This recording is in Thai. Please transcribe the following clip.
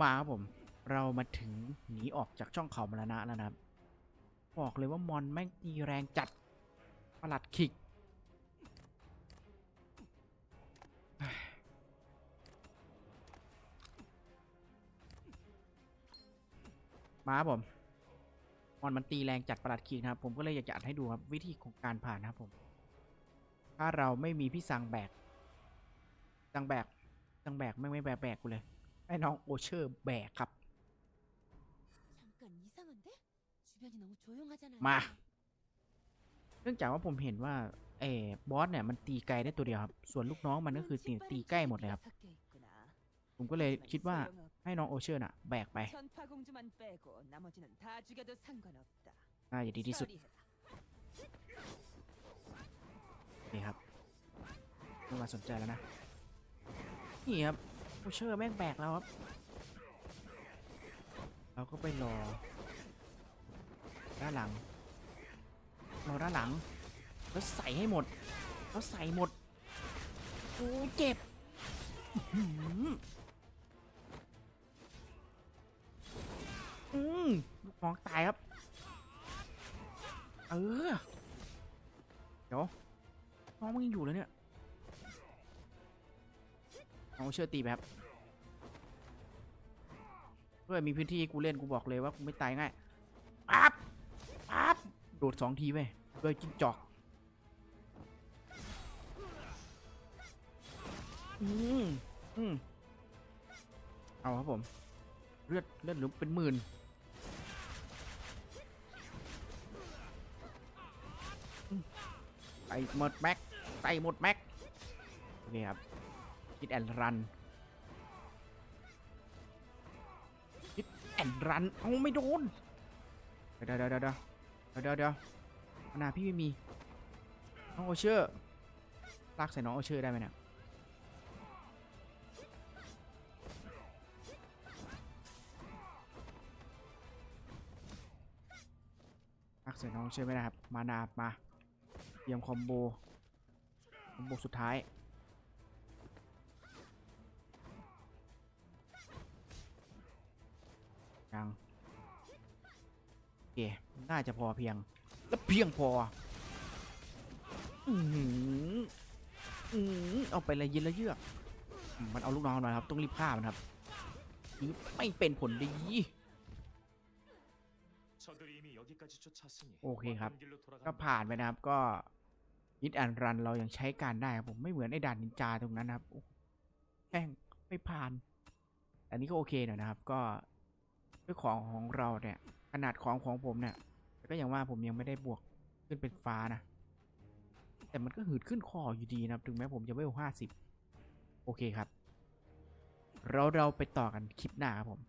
มาครับผม เรามาถึงหนีออกจากช่องเขามรณะแล้วนะครับ บอกเลยว่ามอนแม่งตีแรงจัดประหลัดขิกมาครับผมมอนมันตีแรงจัดประหลัดขิกนะครับ ผมก็เลยอยากจะอัดให้ดูครับ วิธีของการผ่านนะครับผม ถ้าเราไม่มีพี่สังแบกสังแบกสังแบกไม่งไม่แบกแบกกูเลย ให้น้องโอเชอร์แบกครับ มา เนื่องจากว่าผมเห็นว่าเอ้บอสเนี่ยมันตีไกลได้ตัวเดียวครับ ส่วนลูกน้องมันก็คือตีตีใกล้หมดเลยครับ ผมก็เลยคิดว่าให้น้องโอเชอร์น่ะ แบกไปน่าจะดีที่สุดนี่ครับไม่มาสนใจแล้วนะ นี่ครับ โอเชอร์แม่งแบกเราครับ เราก็ไปรอ ด้านหลัง รอด้านหลัง แล้วใส่ให้หมด แล้วใส่หมดโอ้เจ็บอื้อหืออืมลูกน้องตายครับ เออ เดี๋ยวน้องมึงยังอยู่เลยเนี่ย น้องเชื่อตีแบบเพื่อมีพื้นที่กูเล่นกูบอกเลยว่ากูไม่ตายง่ายปั๊บปั๊บโดดสองทีไปเลยจิ้งจอกอืมอืมเอาครับผมเลือดเลือดหลือเป็นหมื่นไปหมดแม็กไปหมดแม็กโอเคครับ คิดแอนรันคิดแอนรัน เอาไม่โดน เดี๋ยวเดี๋ยวเดี๋ยวเดี๋ยวเดี๋ยวเดี๋ยวนาพี่ไม่มี น้องโอเชอร์ลากใส่น้องโอเชอร์ได้ไหมเนี่ยพักเสร็จน้องเชื่อไม่ได้ครับ มานา มาเตรียมคอมโบ คอมโบสุดท้าย เค น่าจะพอเพียง และเพียงพอ อือหืออือหือเอาไปเลยยินละเยือก มันเอาลูกน้องมาครับ ต้องรีบฆ่ามันครับไม่เป็นผลดี โอเคครับ ก็ผ่านไปนะครับ ก็ยิดแอนรันเรายังใช้การได้ครับผมไม่เหมือนไอ้ด่านนินจาตรงนั้นนะครับโอ้แม่งไม่ผ่าน อันนี้ก็โอเคหน่อยนะครับ ก็ด้วยของของเราเนี่ย ขนาดของของผมเนี่ยแต่ก็อย่างว่าผมยังไม่ได้บวกขึ้นเป็นฟ้านะ แต่มันก็หืดขึ้นคออยู่ดีนะถึงแม้ผมจะไม่ห้าสิบโอเคครับ เราเราไปต่อกันคลิปหน้าครับผม